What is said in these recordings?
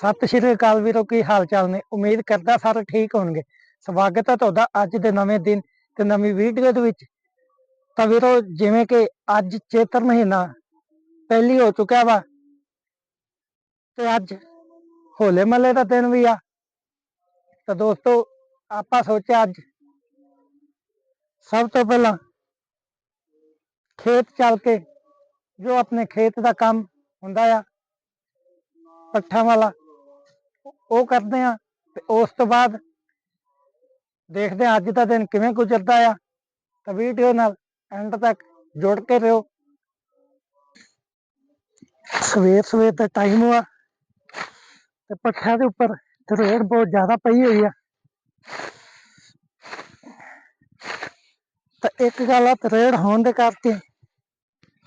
ਸਤਿ ਸ਼੍ਰੀ ਅਕਾਲ ਵੀਰੋ ਕੀ ਹਾਲ ਚਾਲ ਨੇ ਉਮੀਦ ਕਰਦਾ ਸਾਰੇ ਠੀਕ ਹੋਣਗੇ ਸਵਾਗਤ ਹੈ ਤੁਹਾਡਾ ਅੱਜ ਦੇ ਨਵੇਂ ਦਿਨ ਤੇ ਨਵੀਂ ਵੀਡੀਓ ਦੇ ਵਿੱਚ ਤਾਂ ਵੀਰੋ ਜਿਵੇਂ ਕਿ ਅੱਜ ਚੇਤਰ ਮਹੀਨਾ ਪਹਿਲੀ ਹੋ ਚੁੱਕਿਆ ਵਾ ਤੇ ਅੱਜ ਹੋਲੇ ਮਹੱਲੇ ਦਾ ਦਿਨ ਵੀ ਆ ਤਾਂ ਦੋਸਤੋ ਆਪਾਂ ਸੋਚਿਆ ਅੱਜ ਸਭ ਤੋਂ ਪਹਿਲਾਂ ਖੇਤ ਚੱਲ ਕੇ ਜੋ ਆਪਣੇ ਖੇਤ ਦਾ ਕੰਮ ਹੁੰਦਾ ਆ ਪੱਠਾ ਵਾਲਾ ਉਹ ਕਰਦੇ ਆ ਤੇ ਉਸ ਤੋਂ ਬਾਅਦ ਦੇਖਦੇ ਆ ਅੱਜ ਦਾ ਦਿਨ ਕਿਵੇਂ ਗੁਜ਼ਰਦਾ ਆ ਤਾਂ ਵੀਡੀਓ ਨਾਲ ਐਂਡ ਤੱਕ ਜੁੜ ਕੇ ਰਹੋ ਸਵੇਰ ਸਵੇਰ ਦਾ ਟਾਈਮ ਆ ਤੇ ਪੱਠਿਆਂ ਦੇ ਉੱਪਰ ਤਰੇੜ ਬਹੁਤ ਜ਼ਿਆਦਾ ਪਈ ਹੋਈ ਆ ਤਾਂ ਇੱਕ ਗੱਲ ਆ ਤਰੇੜ ਹੋਣ ਦੇ ਕਰਕੇ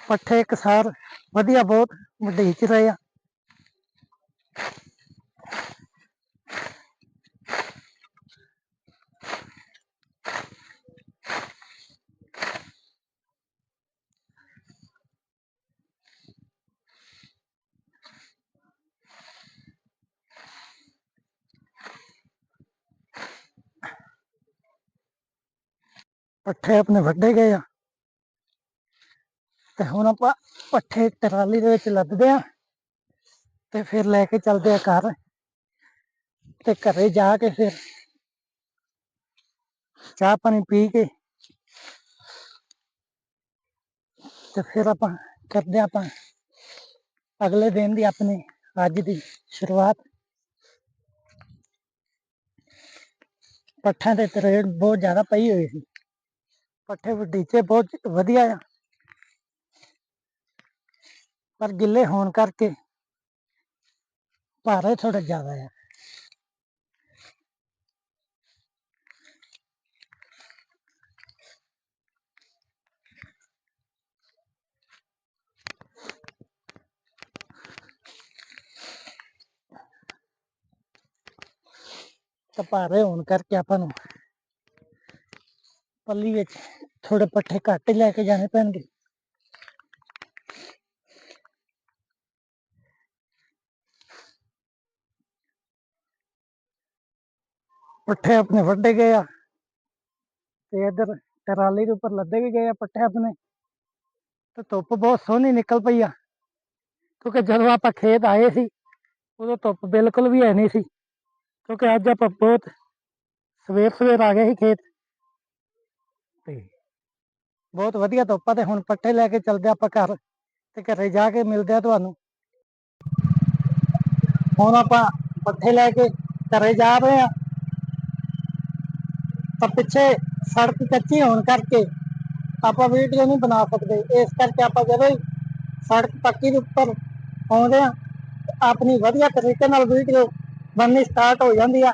ਪੱਠੇ ਕਿਸਾਰ ਵਧੀਆ ਬਹੁਤ ਵੱਡੇ ਚ ਰਹੇ ਆ ਪੱਠੇ ਆਪਣੇ ਵੱਡੇ ਗਏ ਆ ਤੇ ਹੁਣ ਆਪਾਂ ਪੱਠੇ ਟਰਾਲੀ ਦੇ ਵਿੱਚ ਲੱਦਦੇ ਆ ਤੇ ਫਿਰ ਲੈ ਕੇ ਚੱਲਦੇ ਆ ਘਰ ਤੇ ਘਰੇ ਜਾ ਕੇ ਫਿਰ ਚਾਹ ਪਾਣੀ ਪੀ ਕੇ ਤੇ ਫਿਰ ਆਪਾਂ ਕਰਦੇ ਆ ਆਪਾਂ ਅਗਲੇ ਦਿਨ ਦੀ ਆਪਣੇ ਅੱਜ ਦੀ ਸ਼ੁਰੂਆਤ ਪੱਠਿਆਂ ਦੇ ਤਰੇੜ ਬਹੁਤ ਜ਼ਿਆਦਾ ਪਈ ਹੋਈ ਸੀ ਪੱਠੇ ਵਡੀਚੇ ਬਹੁਤ ਵਧੀਆ ਆ ਪਰ ਗਿੱਲੇ ਹੋਣ ਕਰਕੇ ਭਾਰੇ ਥੋੜਾ ਜ਼ਿਆਦਾ ਆ ਤਾਂ ਭਾਰੇ ਹੋਣ ਕਰਕੇ ਆਪਾਂ ਨੂੰ ਪੱਲੀ ਵਿੱਚ ਥੋੜੇ ਪੱਠੇ ਘੱਟ ਹੀ ਲੈ ਕੇ ਜਾਣੇ ਪੈਣਗੇ ਪੱਠੇ ਆਪਣੇ ਵੱਡੇ ਗਏ ਆ ਤੇ ਇਧਰ ਟਰਾਲੀ ਦੇ ਉੱਪਰ ਲੱਦੇ ਵੀ ਗਏ ਆ ਪੱਠੇ ਆਪਣੇ ਤੇ ਧੁੱਪ ਬਹੁਤ ਸੋਹਣੀ ਨਿਕਲ ਪਈ ਆ ਕਿਉਂਕਿ ਜਦੋਂ ਆਪਾਂ ਖੇਤ ਆਏ ਸੀ ਉਦੋਂ ਧੁੱਪ ਬਿਲਕੁਲ ਵੀ ਹੈ ਨਹੀਂ ਸੀ ਕਿਉਂਕਿ ਅੱਜ ਆਪਾਂ ਬਹੁਤ ਸਵੇਰ ਸਵੇਰ ਆ ਗਏ ਸੀ ਖੇਤ ਤੇ ਬਹੁਤ ਵਧੀਆ ਧੁੱਪ ਤੇ ਹੁਣ ਪੱਠੇ ਲੈ ਕੇ ਚੱਲਦੇ ਆਪਾਂ ਘਰ ਤੇ ਘਰੇ ਜਾ ਕੇ ਮਿਲਦੇ ਆ ਤੁਹਾਨੂੰ। ਹੁਣ ਆਪਾਂ ਪੱਠੇ ਲੈ ਕੇ ਘਰੇ ਜਾ ਰਹੇ ਆ ਤਾਂ ਪਿੱਛੇ ਸੜਕ ਕੱਚੀ ਹੋਣ ਕਰਕੇ ਆਪਾਂ ਵੀਡੀਓ ਨਹੀਂ ਬਣਾ ਸਕਦੇ। ਇਸ ਕਰਕੇ ਆਪਾਂ ਜਦੋਂ ਸੜਕ ਪੱਕੀ ਦੇ ਉੱਪਰ ਆਉਂਦੇ ਆ ਆਪਣੀ ਵਧੀਆ ਤਰੀਕੇ ਨਾਲ ਵੀਡੀਓ ਬਣਨੀ ਸਟਾਰਟ ਹੋ ਜਾਂਦੀ ਆ।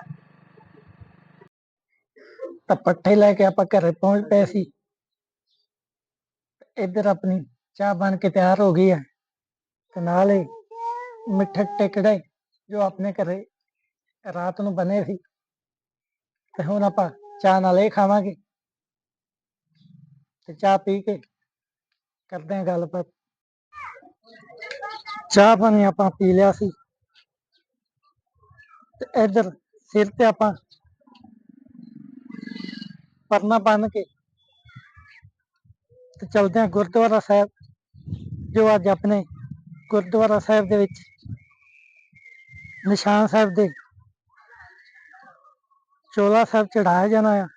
ਤਾਂ ਪੱਠੇ ਲੈ ਕੇ ਆਪਾਂ ਘਰੇ ਪਹੁੰਚ ਪਏ ਸੀ। ਇੱਧਰ ਆਪਣੀ ਚਾਹ ਬਣ ਕੇ ਤਿਆਰ ਹੋ ਗਈ ਹੈ। ਤੇ ਨਾਲ ਹੀ ਮਿੱਠੇ ਟਿਕੜੇ ਜੋ ਆਪਣੇ ਘਰੇ ਰਾਤ ਨੂੰ ਬਣੇ ਸੀ। ਤੇ ਹੁਣ ਆਪਾਂ ਚਾਹ ਨਾਲ ਇਹ ਖਾਵਾਂਗੇ। ਤੇ ਚਾਹ ਪੀ ਕੇ ਕਰਦੇ ਹਾਂ ਗੱਲਬਾਤ। ਚਾਹ ਪਾਣੀ ਆਪਾਂ ਪੀ ਲਿਆ ਸੀ। ਤੇ ਇੱਧਰ ਸਿਰ ਤੇ ਆਪਾਂ ਪਰਨਾ ਬੰਨ ਕੇ ਤੇ ਚਲਦੇ ਹਾਂ ਗੁਰਦੁਆਰਾ ਸਾਹਿਬ, ਜੋ ਅੱਜ ਆਪਣੇ ਗੁਰਦੁਆਰਾ ਸਾਹਿਬ ਦੇ ਵਿੱਚ ਨਿਸ਼ਾਨ ਸਾਹਿਬ ਦੇ ਚੋਲਾ ਸਾਹਿਬ ਚੜਾਇਆ ਜਾਣਾ ਆ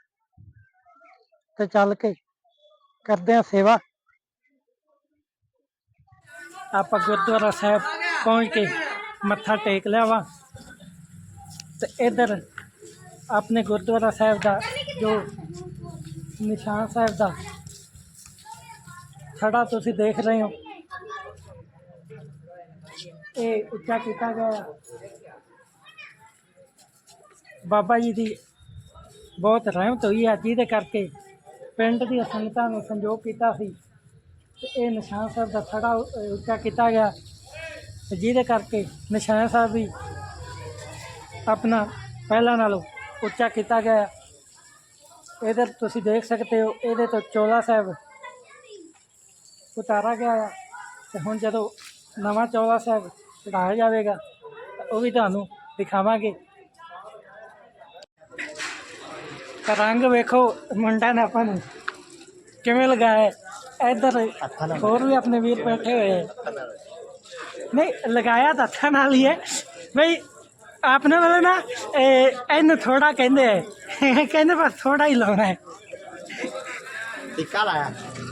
ਤੇ ਚੱਲ ਕੇ ਕਰਦੇ ਆ ਸੇਵਾ। ਆਪਾਂ ਗੁਰਦੁਆਰਾ ਸਾਹਿਬ ਪਹੁੰਚ ਕੇ ਮੱਥਾ ਟੇਕ ਲਿਆ ਵਾ ਤੇ ਇਧਰ ਆਪਣੇ ਗੁਰਦੁਆਰਾ ਸਾਹਿਬ ਦਾ ਜੋ ਨਿਸ਼ਾਨ ਸਾਹਿਬ ਦਾ। ਛੜਾ ਤੁਸੀਂ ਦੇਖ ਰਹੇ ਹੋ। ਇਹ ਉੱਚਾ ਕੀਤਾ ਗਿਆ ਬਾਬਾ ਜੀ ਦੀ ਬਹੁਤ ਰਹਿਮਤ ਹੋਈ ਹੈ। ਜਿਹਦੇ ਕਰਕੇ ਪਿੰਡ ਦੀ ਸੰਗਤਾਂ ਨੂੰ ਸੰਯੋਗ ਕੀਤਾ ਸੀ। ਤੇ ਇਹ ਨਿਸ਼ਾਨ ਸਾਹਿਬ ਦਾ ਥੜਾ ਉੱਚਾ ਕੀਤਾ ਗਿਆ ਤੇ ਜਿਹਦੇ ਕਰਕੇ ਨਿਸ਼ਾਨ ਸਾਹਿਬ ਵੀ ਆਪਣਾ ਪਹਿਲਾਂ ਨਾਲੋਂ ਉੱਚਾ ਕੀਤਾ ਗਿਆ ਇਧਰ ਤੁਸੀਂ ਦੇਖ ਸਕਦੇ ਹੋ, ਇਹਦੇ ਤੋਂ ਚੋਲਾ ਸਾਹਿਬ ਉਤਾਰਾ ਗਿਆ ਆ। ਤੇ ਹੁਣ ਜਦੋਂ ਨਵਾਂ ਚੋਲਾ ਸਾਹਿਬ ਚੜਾਇਆ ਜਾਵੇਗਾ, ਉਹ ਵੀ ਤੁਹਾਨੂੰ ਦਿਖਾਵਾਂਗੇ। ਰੰਗ ਵੇਖੋ ਮੁੰਡਾ ਨੇ ਆਪਾਂ ਨੂੰ ਕਿਵੇਂ ਲਗਾਇਆ ਹੈ। ਇੱਧਰ ਹੋਰ ਵੀ ਆਪਣੇ ਵੀਰ ਬੈਠੇ ਹੋਏ ਨਹੀਂ, ਲਗਾਇਆ ਤਾਂ ਹੱਥਾਂ ਨਾਲ ਹੀ ਹੈ। ਬਈ, ਆਪਣੇ ਵਾਲੇ ਨਾ ਇਹਨੂੰ ਥੋੜਾ ਕਹਿੰਦੇ ਹੈ ਕਹਿੰਦੇ ਬਸ ਥੋੜਾ ਹੀ ਲਾਉਣਾ ਹੈ ਟਿੱਕਾ ਲਾਇਆ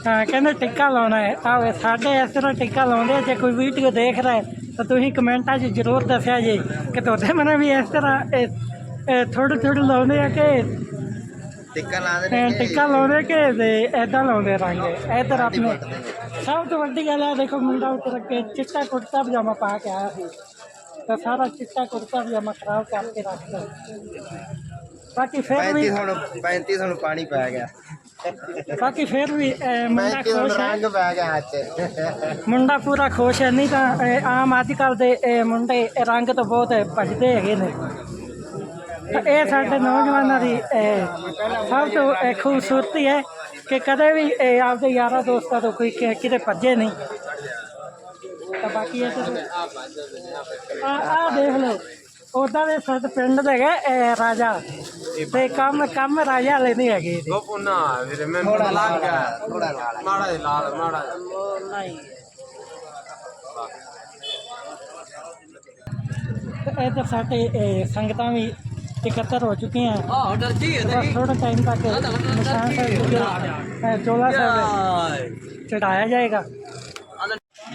ਹਾਂ ਕਹਿੰਦੇ ਟਿੱਕਾ ਲਾਉਣਾ ਹੈ ਆਵੇ ਸਾਡੇ ਇਸ ਤਰ੍ਹਾਂ ਟਿੱਕਾ ਲਾਉਂਦੇ ਆ। ਜੇ ਕੋਈ ਵੀਡੀਓ ਦੇਖ ਰਿਹਾ ਹੈ ਤਾਂ ਤੁਸੀਂ ਕਮੈਂਟਾਂ 'ਚ ਜ਼ਰੂਰ ਦੱਸਿਆ ਜੀ ਕਿ ਤੁਹਾਡੇ ਮਨ ਵੀ ਇਸ ਤਰ੍ਹਾਂ ਥੋੜੇ ਥੋੜੇ ਲਾਉਂਦੇ ਆ ਕਿ ਟਿੱਕਾ ਲਾਉਂਦੇ ਇਹ ਨੇ ਟਿੱਕਾ ਲਾਉਂਦੇ ਕਿ ਤੇ ਐਦਾਂ ਲਾਉਂਦੇ ਰੰਗ ਇੱਧਰ ਆਪਣੇ ਸਭ ਤੋਂ ਵੱਡੀ ਗੱਲ ਹੈ ਦੇਖੋ ਮੁੰਡਾ ਉੱਤਰ ਕੇ ਚਿੱਟਾ ਕੁੜਤਾ ਪਜਾਮਾ ਪਾ ਕੇ ਆਇਆ ਸੀ ਤਾਂ ਸਾਰਾ ਚਿੱਟਾ ਕੁੜਤਾ ਪਜਾਮਾ ਖਰਾਬ ਕਰਕੇ ਰੱਖਦਾ ਬਾਕੀ ਫਿਰ ਵੀ 35 ਹੁਣ 35 ਹੁਣ ਪਾਣੀ ਪੈ ਗਿਆ। ਬਾਕੀ ਫਿਰ ਵੀ ਅਹ, ਮੁੰਡਾ 35 ਹੁਣ ਖੁਸ਼ ਹੈ। ਰੰਗ ਪੈ ਗਿਆ ਹੱਥ 'ਚ ਮੁੰਡਾ ਪੂਰਾ ਖੁਸ਼ ਹੈ ਨਹੀਂ ਤਾਂ ਆਮ ਅੱਜ ਕੱਲ ਦੇ ਮੁੰਡੇ ਰੰਗ ਤੋਂ ਬਹੁਤ ਭੱਜਦੇ ਹੈਗੇ ਨੇ। ਤਾਂ ਇਹ ਸਾਡੇ ਨੌਜਵਾਨਾਂ ਦੀ ਇਹ ਸਭ ਤੋਂ ਇਹ ਖੂਬਸੂਰਤੀ ਹੈ ਕਿ ਕਦੇ ਵੀ ਇਹ ਆਪਦੇ ਯਾਰਾਂ ਦੋਸਤਾਂ ਤੋਂ ਕੋਈ ਕਿ- ਕਿਤੇ ਭੱਜੇ ਨਹੀਂ। ਤਾਂ ਬਾਕੀ ਇਹ ਆ ਆ ਦੇਖ ਲਓ। ਉਹਦਾ ਦੇ ਸਾਡੇ ਪਿੰਡ ਦੇ ਹੈਗੇ ਇਹ ਰਾਜਾ ਤੇ ਕੰਮ ਕੰਮ ਰਾਜਾ ਵਾਲੇ ਨਹੀਂ ਹੈਗੇ ਇਹਦੇ। ਗੋਪੁਨਾ ਵੀਰੇ ਮੈਨੂੰ ਥੋੜਾ ਲੱਗ ਲਾਲ ਗਿਆ ਥੋੜਾ ਲਾਲ ਮਾੜਾ ਜਿਹਾ ਲਾਲ ਮਾੜਾ ਜਿਹਾ। ਤੇ ਇੱਧਰ ਸਾਡੇ ਇਹ, ਸੰਗਤਾਂ ਵੀ ਇਕੱਤਰ ਹੋ ਚੁੱਕੀਆਂ ਆਹ ਡਰਦੀ ਹੈ ਬਸ ਥੋੜਾ ਟਾਈਮ ਤੱਕ ਨਿਸ਼ਾਨ ਸਾਹਿਬ ਜੀ ਦਾ,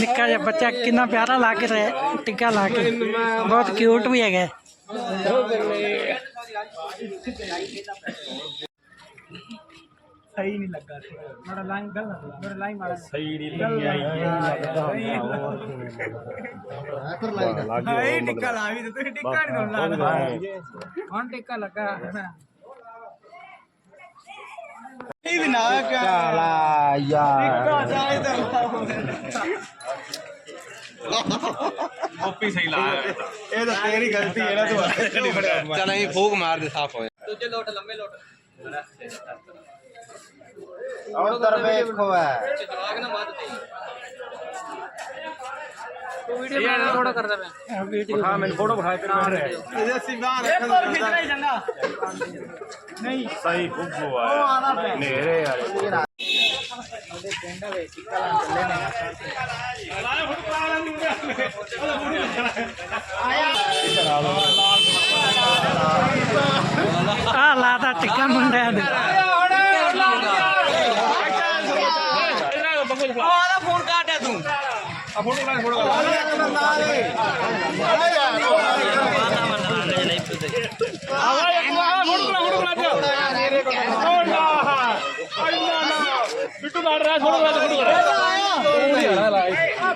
निका बच्चा कि प्यारा ला के रहे टिका ला के। बहुत क्यूट भी है ਸਹੀ ਨਹੀਂ ਲੱਗਾ ਮਾੜਾ ਲਾਈਨ ਗਲ ਮਾੜਾ ਲਾਈਨ ਮਾੜਾ ਸਹੀ ਨਹੀਂ ਲੱਗਿਆ ਇਹ ਟਿੱਕਾ ਲਾ ਵੀ ਤੇ ਟਿੱਕਾ ਨਹੀਂ ਲਾ ਹੁਣ ਟਿੱਕਾ ਲੱਗਾ। ਇਹ ਵੀ ਨਾ ਕਾਲਾ ਯਾਰ। ਕਾਪੀ ਸਹੀ ਲਾ। ਇਹ ਤਾਂ ਤੇਰੀ ਗਲਤੀ ਹੈ ਨਾ ਤੂੰ ਚਲ ਅਸੀਂ ਫੂਕ ਮਾਰ ਦੇ ਸਾਫ਼ ਹੋਏ। ਦੂਜੇ ਲੋਟ ਲੰਮੇ ਲੋਟ। ਉਧਰ ਵੇਖੋ ਹੈ ਜਵਾਗ ਨਾ ਮਾਰ ਦੇ ਵੀਡੀਓ ਥੋੜਾ ਕਰਦਾ ਮੈਂ ਵੀਡੀਓ ਹਾਂ ਮੈਨੂੰ ਫੋਟੋ ਵਿਖਾ ਕੇ ਮੈਂ ਇਹਦੇ ਅਸੀਂ ਬਾਹਰ ਰੱਖਣ ਨਹੀਂ। ਸਹੀ ਖੁੱਬੂ ਆ। ਨੇਰੇ ਯਾਰ ਆ ਲਾਤਾ ਟਿੱਕਾ ਮੁੰਡਿਆਂ ਦੇ। ਆਹ ਫੋਨ ਕਾਟਿਆ ਤੂੰ।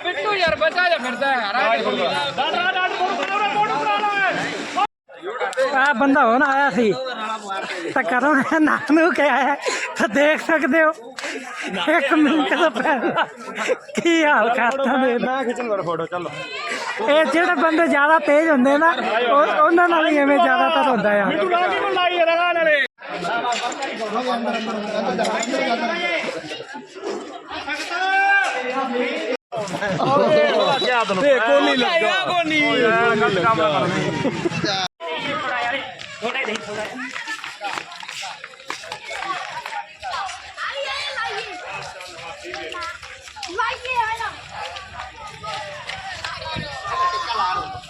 ਬਿੱਟੂ ਯਾਰ ਬਚਾ ਜਾ ਫਿਰਦਾ ਆ ਬੰਦਾ ਹੁਣ ਆਇਆ ਸੀ। ਤਾਂ ਕਰੋ ਨਾ ਨੂੰ ਕਿਹਾ ਹੈ? ਤਾਂ ਦੇਖ ਸਕਦੇ ਹੋ। ਇੱਕ ਮਿੰਟ ਤੋਂ ਪਹਿਲਾਂ ਕੀ ਹਾਲ ਕਰਤਾ ਦੇ ਮੈਂ ਖਿੱਚਣ ਫੋਟੋ ਚੱਲ। ਇਹ ਜਿਹੜੇ ਬੰਦੇ ਜ਼ਿਆਦਾ ਤੇਜ਼ ਹੁੰਦੇ ਨਾ ਉਹ- ਉਹਨਾਂ ਨਾਲ ਹੀ ਐਵੇਂ ਜ਼ਿਆਦਾਤਰ ਹੁੰਦਾ ਆ।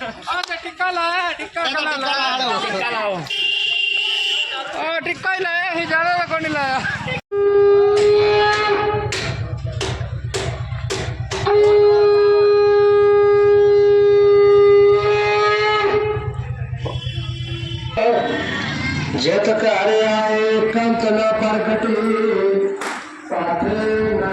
अच्छा टिक्का लाया है टिक्का लाया हाँ, टिक्का ही लाया है ज़्यादा नहीं लाया।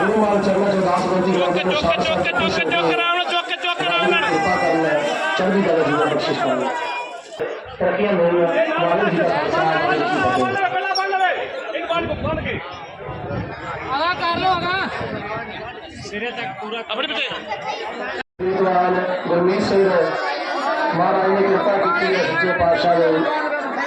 गुरुवार चरण जो दास गोजी राजे को साथ साथ चौक के चौक राम ने चौक के चौक राम ने कृपा करना चढ़ी जगह जीवन बख्शिश करना। प्रक्रिया में वाले जी का आगा कर लो आगा। सिरे तक पूरा अपने पीछे गुरमीत सिंह महाराज ने कृपा की है सच्चे पातशाह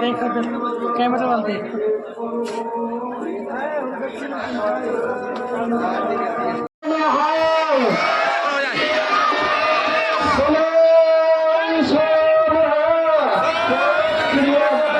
देखो कैमरा वाल देख Yeah.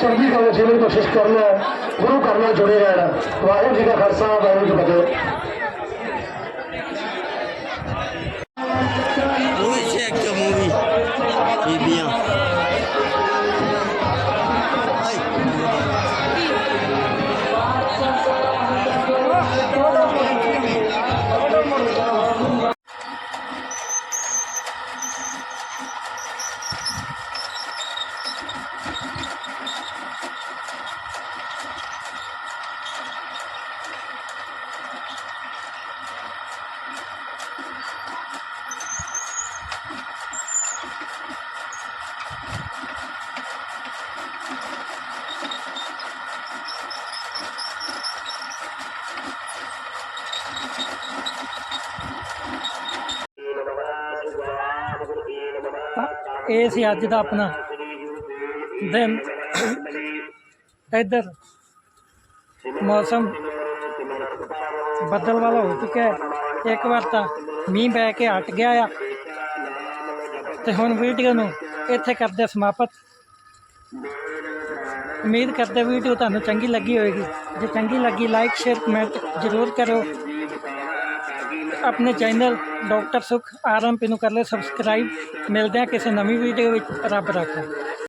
ਚੰਗੀ ਗੱਲ ਜੀਵਨ ਕੋਸ਼ਿਸ਼ ਕਰਨਾ ਗੁਰੂ ਘਰ ਨਾਲ ਜੁੜੇ ਰਹਿਣਾ ਵਾਹਿਗੁਰੂ ਜੀ ਦਾ ਖਾਲਸਾ, ਵਾਹਿਗੁਰੂ ਜੀ ਕੀ ਫਤਿਹ। ਇਹ ਸੀ ਅੱਜ ਦਾ ਆਪਣਾ। ਦਿਨ ਇੱਧਰ ਮੌਸਮ ਬੱਦਲ ਵਾਲਾ ਹੋ ਚੁੱਕਿਆ ਹੈ। ਇੱਕ ਵਾਰ ਤਾਂ ਮੀਂਹ ਪੈ ਕੇ ਹਟ ਗਿਆ ਆ। ਤੇ ਹੁਣ ਵੀਡੀਓ ਨੂੰ ਇੱਥੇ ਕਰਦੇ ਸਮਾਪਤ। ਉਮੀਦ ਕਰਦੇ ਵੀਡੀਓ ਤੁਹਾਨੂੰ ਚੰਗੀ ਲੱਗੀ ਹੋਵੇਗੀ। ਜੇ ਚੰਗੀ ਲੱਗੀ ਲਾਈਕ ਸ਼ੇਅਰ ਕਮੈਂਟ ਜ਼ਰੂਰ ਕਰੋ ਆਪਣੇ ਚੈਨਲ ਡਾਕਟਰ ਸੁਖ ਆਰਐਮਪੀ ਨੂੰ ਕਰ ਲਿਓ ਸਬਸਕ੍ਰਾਈਬ ਮਿਲਦੇ ਹਾਂ ਕਿਸੇ ਨਵੀਂ ਵੀਡੀਓ ਵਿੱਚ ਰੱਬ ਰਾਖਾ